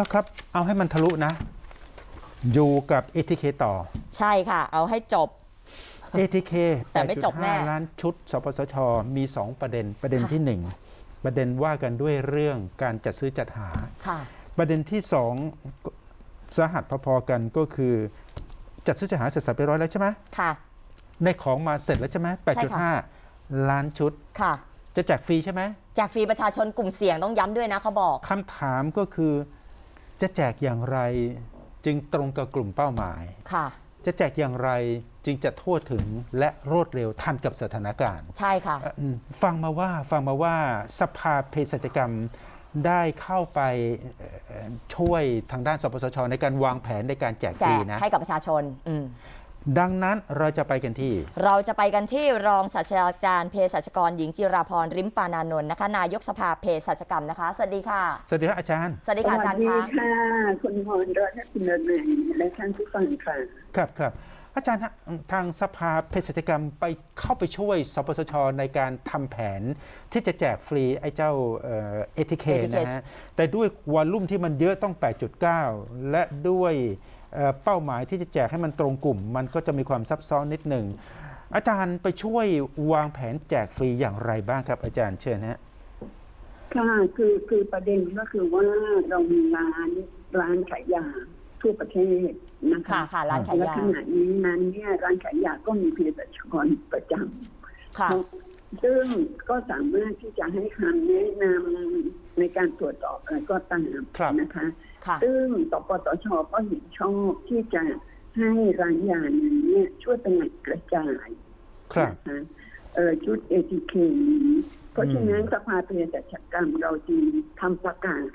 ละครับ เอาให้มันทะลุนะ อยู่กับ ATK ต่อใช่ค่ะ เอาให้จบ ATK แต่ไม่จบแน่8.5ล้านชุด สปสช มี 2 ประเด็น ประเด็นที่ 1 ประเด็นว่ากันด้วยเรื่องการจัดซื้อจัดหา ค่ะ ประเด็นที่ 2สาหัสพอๆกันก็คือ จัดซื้อจัดหาเสร็จสับไปร้อยแล้วใช่ไหมค่ะ ในของมาเสร็จแล้วใช่ไหมใช่ค่ะ 8.5 ล้านชุด ค่ะ จะแจกฟรีใช่ไหมแจกฟรีประชาชนกลุ่มเสี่ยงต้องย้ำด้วยนะเขาบอก คำถามก็คือ จะแจกอย่างไรจึงตรงกับกลุ่มเป้าหมาย ค่ะ จะแจกอย่างไรจึงจะทั่วถึงและรวดเร็วทันกับสถานการณ์ ใช่ค่ะเอ่ออืมฟังมาว่าฟังมาว่าสภาเภสัชกรรมได้เข้าไปเอ่อช่วยทางด้านสปสชในการวางแผนในการแจกแจฟรีกนะ ให้กับประชาชน อืม ดังนั้นเราจะไปกันที่ เราจะไปกันที่รองศาสตราจารย์เภสัชกรหญิงจิราพรริมปานานนท์นะคะ นายกสภาเภสัชกรรมนะคะ สวัสดีค่ะ สวัสดีครับอาจารย์ สวัสดีค่ะอาจารย์สวัคะสดีค่ะ คุณพรรัตน์คุณเนยและท่านผู้ฟังค่ะครับครับอาจารย์ฮะทางสภาเภสัชกรรมไปเข้าไปช่วยสปสชในการทำแผนที่จะแจกฟรีไอ้เจ้าเอทีเค ATK นะฮะแต่ด้วยวอลลุ่มที่มันเยอะต้อง 8.9 และด้วย เอ่อเป้าหมายที่จะแจกให้มันตรงกลุ่ม มันก็จะมีความซับซ้อนนิดหนึ่งอาจารย์ไปช่วยวางแผนแจกฟรีอย่างไรบ้างครับ อาจารย์เชิญฮะค่ะคือคือประเด็นก็คือว่าเรามีร้านร้านขายยาทั่วประเทศนะคะค่ะค่ะร้านขายและยาขณะนี้นั้นเนี่ยร้านขายยาก็มีเภสัชกรประจค่ะำซึ่งก็สามารถที่จะให้คำแนะนำในการตรวจสอบอะไรก็ตามครับนะคะค่ะ ซึ่งสปสชก็เห็นชอบที่จะให้ร้านยานั้นเนี่ยช่วยเป็นแหล่งกระจายครับนะคะเอ่อชุด ATK นี้เพราะฉะนั้นสภาเภสัชกรรมเราจึงทำประกาศ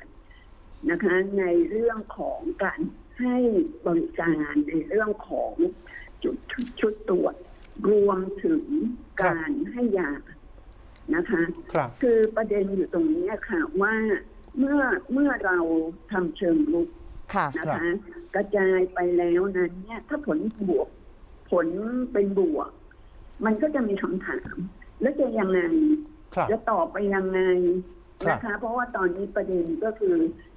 นะคะ ในเรื่องของการให้บริการในเรื่องของจุดชุดชุดตรวจรวมถึงการให้ยานะคะครับคือประเด็นอยู่ตรงนี้ค่ะว่า เมื่อเมื่อเราทำเชิงลุกค่ะ นะคะกระจายไปแล้วนั้นเนี่ย ถ้าผลบวก ผลเป็นบวก มันก็จะมีคำถาม แล้วจะยังไง ครับ จะต่อไปยังไงครับนะคะเพราะว่าตอนนี้ประเด็นก็คือ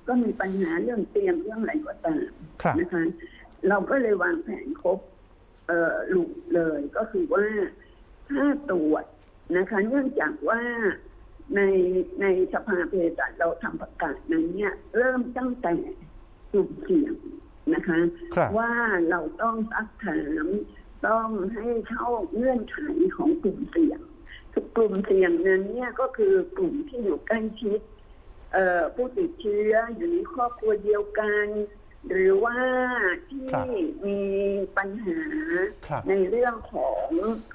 ก็มีปัญหาเรื่องเตียงเรื่องอะไรก็ตาม ครับ นะคะเราก็เลยวางแผนครบเอ่อลุกเลยก็คือว่าถ้าตรวจนะคะ เนื่องจากว่า ในในสภาเภสัชเราทำประกาศนั้นเนี่ย เริ่มตั้งแต่กลุ่มเสี่ยงนะคะครับว่าเราต้องซักถามต้องให้เข้าเงื่อนไขของกลุ่มเสี่ยงคือกลุ่มเสี่ยงนั้นเนี่ยก็คือกลุ่มที่อยู่ใกล้ชิดเอ่อผู้ติดเชื้ออยู่ในครอบครัวเดียวกัน หรือว่าที่ครับมีปัญหาครับในเรื่องของ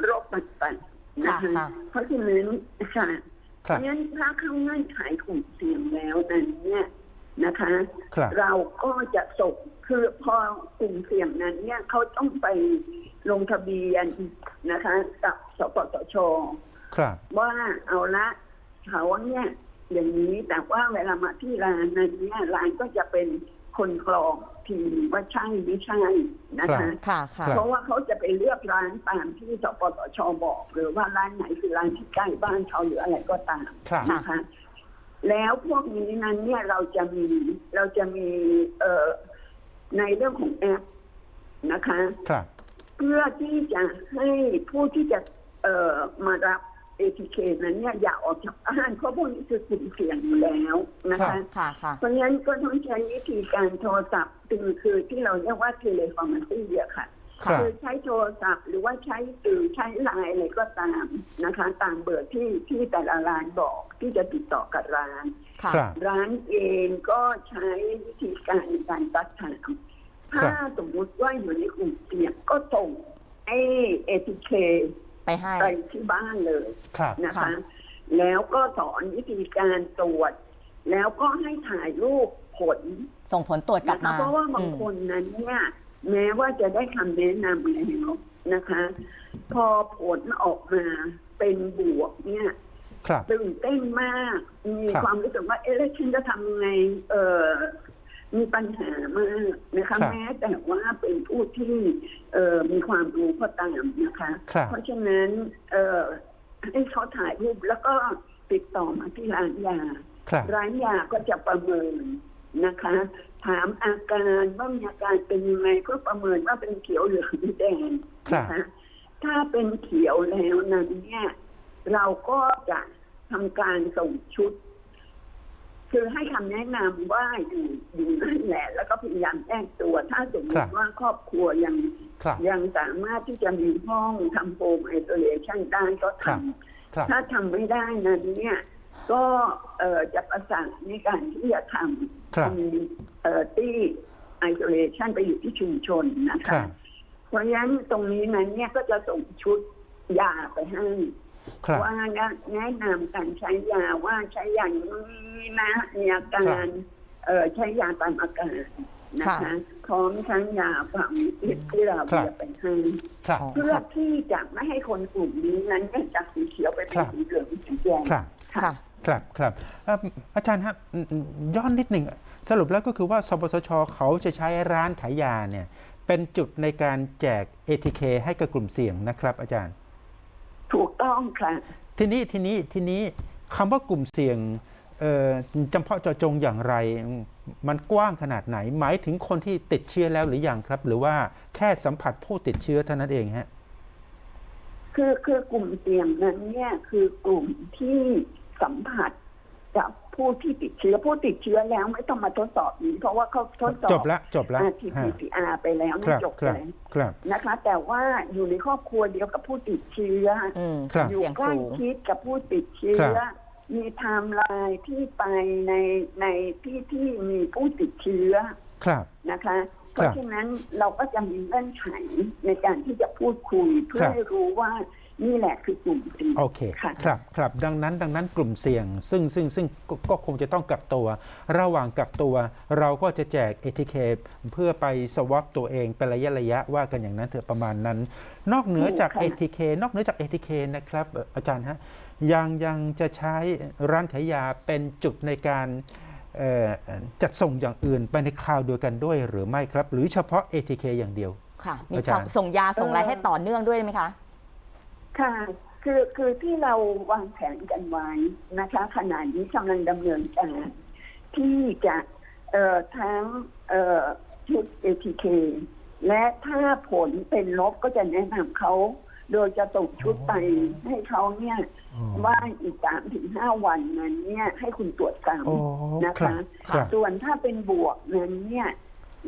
โรคต่างๆนะคะค่ะเพราะฉะนั้นค่ะค เพรับราะฉะนั้นถ้าเข้าเงื่อนไขกลุ่มเสี่ยงแล้วนั้นเนี่ยนะคะครับเราก็จะส่งคือพอกลุ่มเสี่ยงนั้นเนี่ยเขาต้องไปลงทะเบียนนะคะกับสปสชครับว่าเอาละเขาเนี่ยอย่างนี้แต่ว่าเวลามาที่ร้านนั้นเนี่ยร้านก็จะเป็นคนกรอง ทีว่าใช่ไม่ใช่นะคะค่ะค่ะครับเพราะว่าเขาจะไปเลือกร้านตามที่สปสชบอกหรือว่าร้านไหนคือร้านที่ใกล้บ้านเขาหรืออะไรก็ตามครับนะคะแล้วพวกนี้นั้นเนี่ยเราจะมีเราจะมีเอ่อในเรื่องของแอปนะคะครับเพื่อที่จะให้ผู้ที่จะเอ่อมารับ ATK นั้นเนี่ยอย่าออกจากบ้านเพราะพวกนี้คือกลุ่มเสี่ยงอยู่แล้วนะครัคะบค่ะค่ะเพราะฉะนั้นก็ต้องใช้วิธีการโทรศัพท์คือคือที่เราเรียกว่าเทเลฟอร์มาซีอะค่ะครับคือใช้โทรศัพท์หรือว่าใช้สื่อใช้ไลน์อะไรก็ตามนะคะตามเบอร์ที่ที่แต่ละร้านบอกที่จะติดต่อกับร้านค่ะครับร้านเองก็ใช้วิธีการในการตัดถามถ้าสมมุติว่าอยู่ในกลุ่มเสี่ยงก็ส่งไอ้เอทีเค ไปให้ ไปที่บ้านเลยครับนะคะค่ะแล้วก็สอนวิธีการตรวจ แล้วก็ให้ถ่ายรูปผลส่งผลตรวจกลับนะคะมาเพราะว่าบางอืมคนนั้นเนี่ย แม้ว่าจะได้คำแนะนำแล้วนะคะ พอผลออกมาเป็นบวกเนี่ย ครับ ตื่นเต้นมาก มีครับ ความรู้สึกว่า เอ๊ะแล้วฉันจะทำยังไง เออ มีปัญหามากนะคะแม้แต่ว่าเป็นผู้ที่เออมีความรู้ก็ตามนะคะครับเพราะฉะนั้นเออให้เขาถ่ายรูปแล้วก็ติดต่อมาที่ร้านยาครับร้านยาก็จะประเมินนะคะ ถามอาการว่ามีอาการเป็นยังไงเพื่อประเมินว่าเป็นเขียวเหลืองหรือแดงครับนะคะถ้าเป็นเขียวแล้วนั้นเนี่ย เราก็จะทำการส่งชุด คือให้คำแนะนำว่าอยู่อยู่นั่นแหละ แล้วก็พยายามแยกตัว ถ้าสมมครัติบว่าครอบครัวยังครับยังสามารถที่จะมีห้องทำโฮมไอโซเลชันได้ก็ทครับครับำถ้าทำไม่ได้นั้นเนี่ย ก็เอ่อจะประสานในการที่จะทำครับทำเอ่อที่ไอโซเลชันไปอยู่ที่ชุมชนนะครัคะบเพราะฉะนั้นตรงนี้นั้นเนี่ยก็จะส่งชุดยาไปให้ครับ ว่าแนะนำการใช้ยาว่าใช้อย่างนี้นะมีอาการเอ่อใช้ยาตามอาการนะคะค่ะพร้อมทั้งยาความพิษที่เราครับจะไปให้ครับอ๋อเพื่อที่จะไม่ให้คนกลุ่มนี้นั้นเนี่ยจากสีเขียวไปเป็ครันบสีเหลืองสีแดงครับค่ะครับครับเอ่ออาจารย์ฮะอืมอืมย้อนนิดหนึ่งสรุปแล้วก็คือว่าสปสชเขาจะใช้ร้านขายยาเนี่ย เป็นจุดในการแจก ATK ให้กับกลุ่มเสี่ยงนะครับ อาจารย์ถูก ต้องค่ะทีนี้ทีนี้ทีนี้คำว่ากลุ่มเสี่ยงเอ่อจำเพาะเจาะจงอย่างไร มันกว้างขนาดไหน หมายถึงคนที่ติดเชื้อแล้วหรือยังครับ หรือว่าแค่สัมผัสผู้ติดเชื้อเท่านั้นเองฮะคือคือกลุ่มเสี่ยงนั้นเนี่ยคือกลุ่มที่สัมผัสกับ ผู้ที่ติดเชื้อผู้ติดเชื้อแล้วไม่ต้องมาทดสอบนี้เพราะว่าเขาทดสอบจบละจบละฮะ RT-PCR ไปแล้วคนี่รับจบครับแล้วครับนะคะ แต่ว่าอยู่ในครอบครัวเดียวกับผู้ติดเชื้ออืมครับอยู่เสี่ยงใกล้สูงชิดกับผู้ติดเชื้ครัอบมีไทม์ไลน์ที่ไปในในที่ที่มีผู้ติดเชื้อครับนะคะเพราะฉะนั้นเราก็จะมีเงื่อนไขในการที่จะพูดคุยเพื่อครับให้รู้ว่า นี่แหละคือกลุ่มเสี่ยงโอเคค่ะครับครับดังนั้นดังนั้นกลุ่มเสี่ยง ซึ่งซึ่งซึ่งก็ก็คงจะต้องกักตัว ระหว่างกักตัว เราก็จะแจก ATK เพื่อไปสวอปตัวเองเป็นระยะระยะว่ากันอย่างนั้นเถอะประมาณนั้น นอกเหนือจาก ATK นอกเหนือจาก ATK นะครับเอ่ออาจารย์ฮะยังยังจะใช้ร้านขายยาเป็นจุดในการเอ่อจัดส่งอย่างอื่นไปในคราวเดียวกันด้วยหรือไม่ครับ หรือเฉพาะ ATK อย่างเดียว ค่ะ มีอาจารย์ส่งยาส่งอะไรให้ต่อเนื่องด้วยไหมคะ ค่ะคือคือที่เราวางแผนกันไว้นะคะขณะนี้กำลังดำเนินการที่จะเอ่อทั้งเอ่อชุด ATK และถ้าผลเป็นลบก็จะแนะนำเขาโดยจะส่งชุดไปให้เขาเนี่ยว่าอีกสามถึงห้าวันนั้นเนี่ยให้คุณตรวจซ้โอ้ำนะครัคะบครับส่วนถ้าเป็นบวกนั้นเนี่ย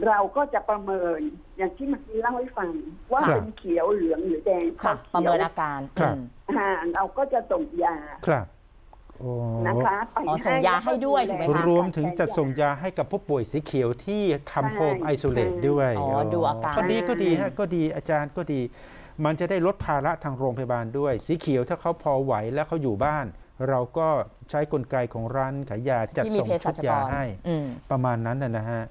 เราก็จะประเมินอย่างที่เมื่อกี้เล่าให้ฟัง ว่าครับ เป็นเขียวเหลืองหรือแดงค่ะพอประขียวเมินอาการครับ อืม อ่าเราก็จะส่งยาครับโอ้นะคะไปอ๋อส่งยาให้ด้วยถูกไหมคะ รวมถึงจะส่งยาให้กับผู้ป่วยสีเขียวที่ทำโฮมไอโซเลตด้วยอ๋อดูอาการ ก็ดีก็ดีฮะก็ดีอาจารย์ก็ดี มันจะได้ลดภาระทางโรงพยาบาลด้วย สีเขียวถ้าเขาพอไหวแล้วเขาอยู่บ้าน เราก็ใช้กลไกของร้านขายยาจัดที่มีส่งเภสัชุชดกยารให้ อืม ประมาณนั้นนะนะฮะ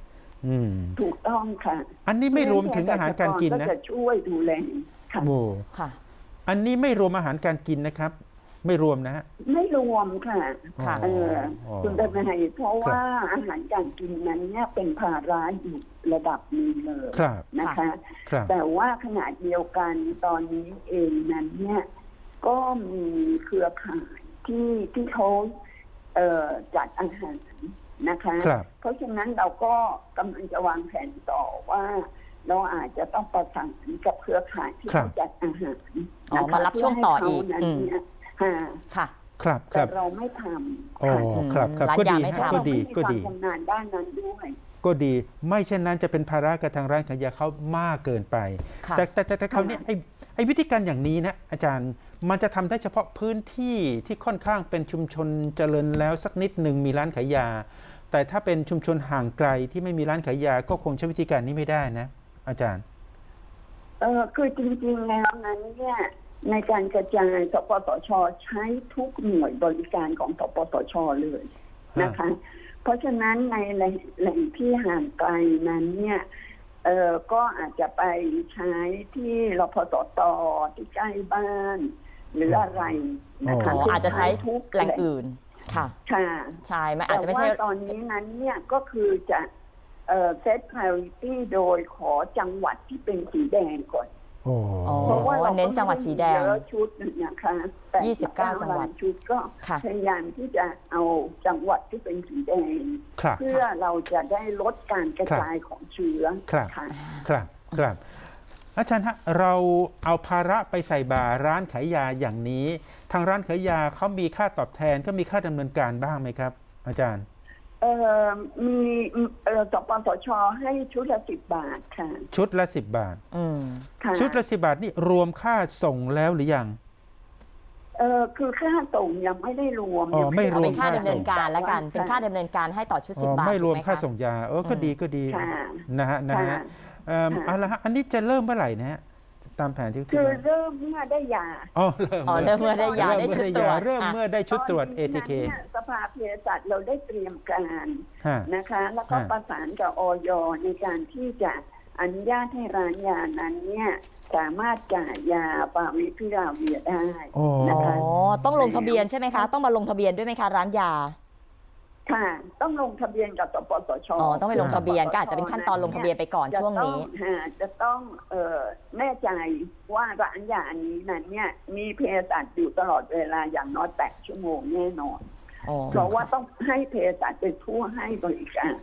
อืมถูกต้องค่ะอันนี้ไม่รวมถึงอาหารการกินนะก็จะช่วยดูแลค่ะโอ้ค่ะ อันนี้ไม่รวมอาหารการกินนะครับ ไม่รวมนะฮะ ไม่รวมค่ะค่ะเอออ๋อคุณดนายเพราะว่าอาหารการกินนั้นเนี่ยเป็นภาระอยู่ระดับหนึงเลยครับนะคะครับแต่ว่าขณะเดียวกันตอนนี้เองนั้นเนี่ย ก็มีเครือข่ายที่ที่เขาเอ่อจัดอาหาร นะคะครับเพราะฉะนั้นเราก็กำลังจะวางแผนต่อว่า เราอาจจะต้องประสานกับเครือข่ายที่ครับเขาจัดอาหารอ๋อนะคะมารับช่วงต่ออีกเพื่ให้เขานั้นอืมเนี่ยค่ะค่ะครับคแต่รับเราไม่ทำโอ้ค่ะครับครับร้านก็ยาดีไม่ฮะทำก็ดีก็เราไม่ดีมีความชำนาญด้านนั้นด้วยก็ดีไม่เช่นนั้นจะเป็นภาระกับทางร้านขายยาเขามากเกินไปค่ะแต่แต่แต่แต่คราวนี้ไอ้ไอ้วิธีการอย่างนี้นะอาจารย์มันจะทำได้เฉพาะพื้นที่ที่ค่อนข้างเป็นชุมชนเจริญแล้วสักนิดหนึ่งมีร้านขายยา แต่ถ้าเป็นชุมชนห่างไกลที่ไม่มีร้านขายยาก็คงใช้วิธีการนี้ไม่ได้นะ อาจารย์ เออคือจริงๆแล้วนั้นเนี่ยในการกระจายสปสช ใช้ทุกหน่วยบริการของสปสชเลยนะคะ เพราะฉะนั้นในแหล่งแหล่งที่ห่างไกลนั้นเนี่ยเออก็อาจจะไปใช้ที่รพสตที่ใกล้บ้าน หรืออะไรนะคะอ๋ออาจจะใช้ทุกแหล่งอื่น ค่ะ ค่ะใช่ไหมอาจแต่จะไม่ว่าใช่ตอนนี้นั้นเนี่ยก็คือจะเอ่อเซต priority โดยขอจังหวัดที่เป็นสีแดงก่อน โอ้อ๋อเพราะว่าเราเน้นจังหวัดสีแดงเยอะชุดนะคะแต่29จังหวัดล้านชุดก็ค่ะ พยายามที่จะเอาจังหวัดที่เป็นสีแดง ครับ เพื่อเราจะได้ลดการกระจายของเชื้อครับ ค่ะ ครับ ครับ อาจารย์ฮะเราเอาภาระไปใส่บาร้านขายยาอย่างนี้ ทางร้านขายยาเขามีค่าตอบแทนก็มีค่าดำเนินการบ้างไหมครับ อาจารย์เอ่อมีเอ่อสปสชให้ชุดละสิบบาทค่ะ ชุดละ10บาท อืมค่ะชุดละสิบาทนี่รวมค่าส่งแล้วหรือยังเออคือค่าส่งยังไม่ได้รวมอ๋อยังไม่รเอาวเป็นค่าดำเนินการแล้วกันค่ะเป็นค่าดำเนินการให้ต่อชุดสิอ๋บอบาทไม่รวมถูกหค่าคะส่งยาเออก็อืมดีก็ดีค่ะ นะฮะนะฮะ ค่ะ เอิ่มค่ะ เอาละฮะอันนี้จะเริ่มเมื่อไหร่นะฮะตามแผนที่คือณเริ่มเมื่อได้ยาอ๋อเริ่มอ๋อเริ่มเมื่อได้ยาเริ่มได้ชุดเมื่อตรวจเริ่มอะ เมื่อได้ชุดตรวจ ตอน ATK นี้เนี่ยสภาเภสัชเราได้เตรียมการฮะ นะคะ แล้วก็ฮะ ประสานกับออยในการที่จะอนุญาตให้ร้านยานั้นเนี่ยสามารถจ่ายยาฟาวิพิราเวียได้ โอ้นะอ๋อคะ ต้องลงทะเบียนใช่ไหมคะ ต้องมาลงทะเบียนด้วยไหมคะร้านยา ค่ะ ต้องลงทะเบียนกับสปสชอ๋อต้องไปลงทะเบียนก็อาจจะเป็นขั้นตอนลงทะเบียนไปก่อนจะช่วงนี้ต้องฮะจะต้องเอ่อแน่ใจว่าร้านยาอันนี้นั้นเนี่ย มีเภสัชอยู่ตลอดเวลาอย่างน้อยแปดชั่วโมงแน่นอน อ๋อเพราะว่าต้องให้เภสัชเป็นผู้ให้บริการ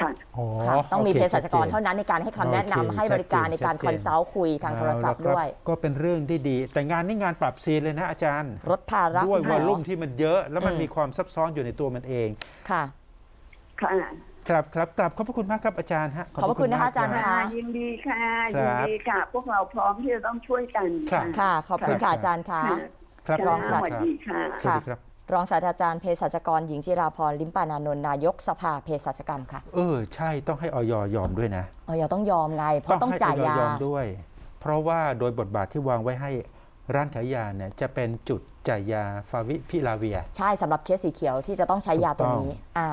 ค่ะอ๋อค่ะต้องมีโคเภสัชกรชัดจเท่านั้นในการให้คำแนะนำโอเคให้บริการในการชัดเจนคอนซัลท์คุยทางโทรศัพท์เอาละคด้วยก็เป็นเรื่องที่ดี แต่งานนี่งานปรับซีนเลยนะอาจารย์ลดภาระด้วยหมวออลลุ่มที่มันเยอะ แล้วมันอืมมีความซับซ้อนอยู่ในตัวมันเอง ค่ะ ค่ะครับครับกลับขอบพระคุณมากครับอาจารย์ฮะขอบพระคุณนะคะอาจารย์มกค่ะ ยินดีค่ะครัยินบดีค่ะ พวกเราพร้อมที่จะต้องช่วยกัน ครับ ค่ะ ขอบคุณครัค่ะบอาจารย์ค่ะค่ะครับรองศาสสตราวัสดีค่ะ สวัสดีครับ รองศาสตราจารย์เภสัชกรหญิงจิราพรลิมปานานนท์นายกสภาเภสัชกรรมค่ะเออใช่ต้องให้ออยยอมด้วยนะออยต้องยอมไงเพราะต้องให้จ่ายยายอมด้วย เพราะว่าโดยบทบาทที่วางไว้ให้ร้านขายยาเนี่ยจะเป็นจุดจ่ายยาฟาวิพิลาเวีย ใช่สำหรับเคสสีเขียวที่จะต้องใช้ยาตัวถูกต้องนี้อ่า